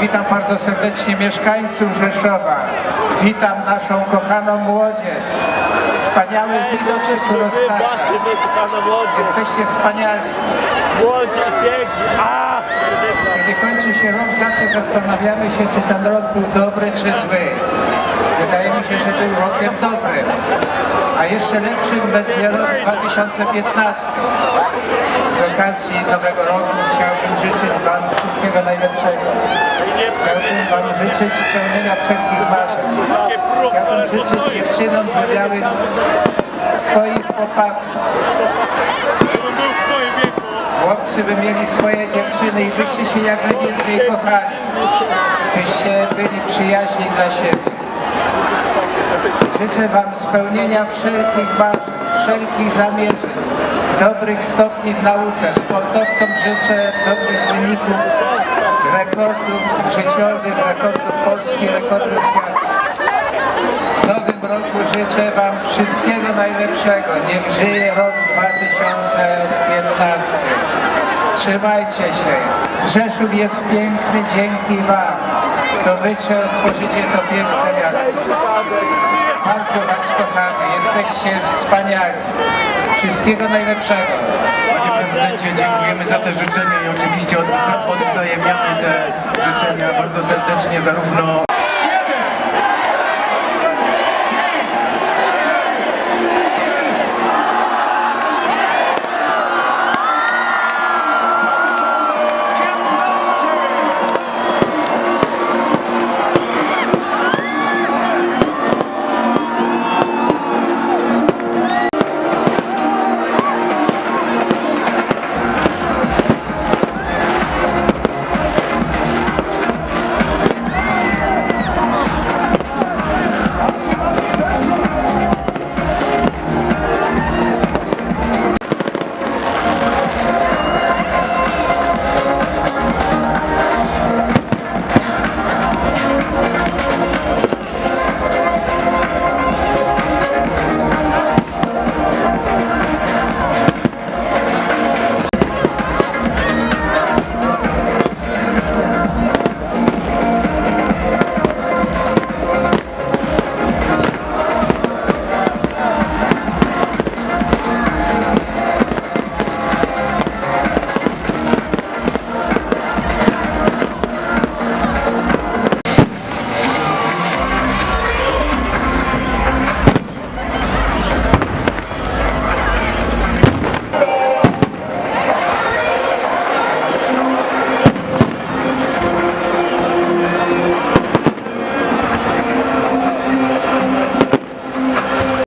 Witam bardzo serdecznie mieszkańców Rzeszowa. Witam naszą kochaną młodzież. Wspaniały widok się tu roztacza. Jesteście wspaniali. Młodzież, pięknie. A! Kiedy kończy się rok, zawsze zastanawiamy się, czy ten rok był dobry, czy zły. Wydaje mi się, że był rokiem dobrym. A jeszcze lepszym będzie rok 2015. Z okazji Nowego Roku chciałbym życzyć Wam wszystkiego najlepszego. Wam życzyć spełnienia wszelkich marzeń. Chciałbym życzyć dziewczynom, by miały swoich chłopaków. Chłopcy by mieli swoje dziewczyny i byście się jak najwięcej kochali. Byście byli przyjaźni dla siebie. Życzę Wam spełnienia wszelkich marzeń, wszelkich zamierzeń, dobrych stopni w nauce. Sportowcom życzę dobrych wyników, rekordów życiowych, rekordów Polski, rekordów świata. W nowym roku życzę Wam wszystkiego najlepszego. Niech żyje rok 2015. Trzymajcie się. Rzeszów jest piękny dzięki Wam. To Wy tworzycie to piękne miasto. Bardzo Was kochamy. Jesteście wspaniali. Wszystkiego najlepszego. Panie prezydencie, dziękujemy za te życzenia i oczywiście odwza- odwzajemniamy te życzenia bardzo serdecznie zarówno